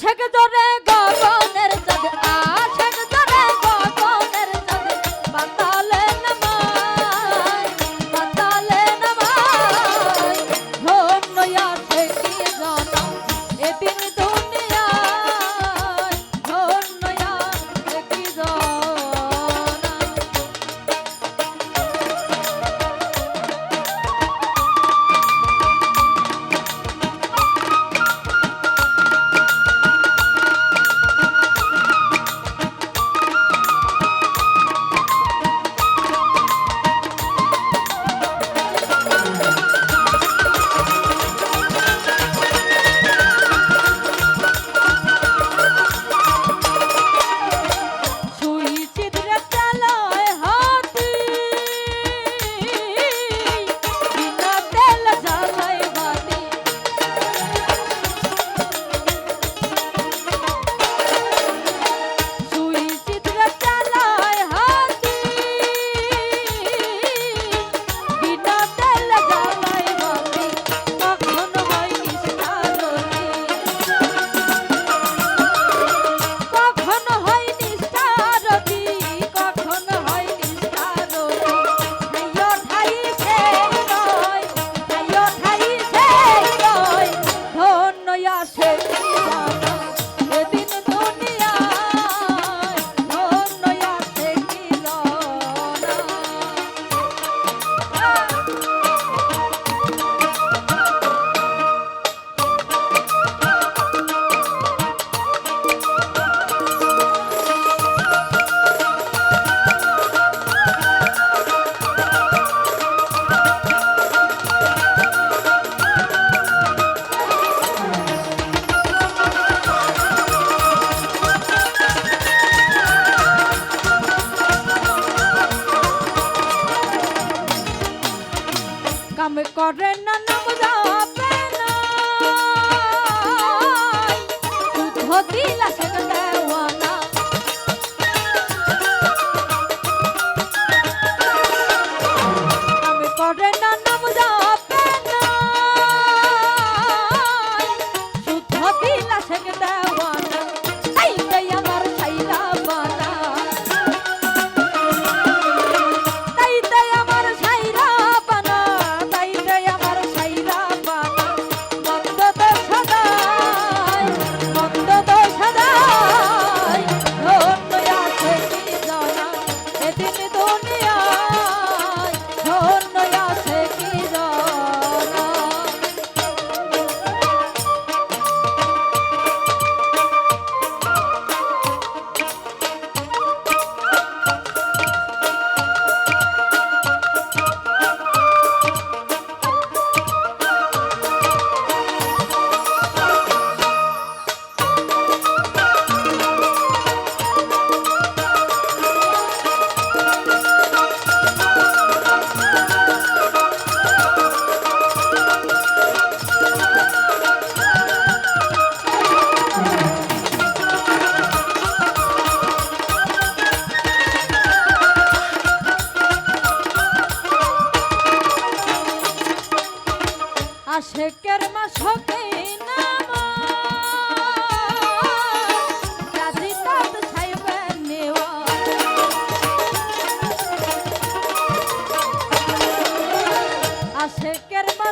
আশেক জরে গগনের চাঁদ আশেক রাম শেখের মা শোকে নাম। রাজি তাত সাইবার নেওয়া। আর শেখের মা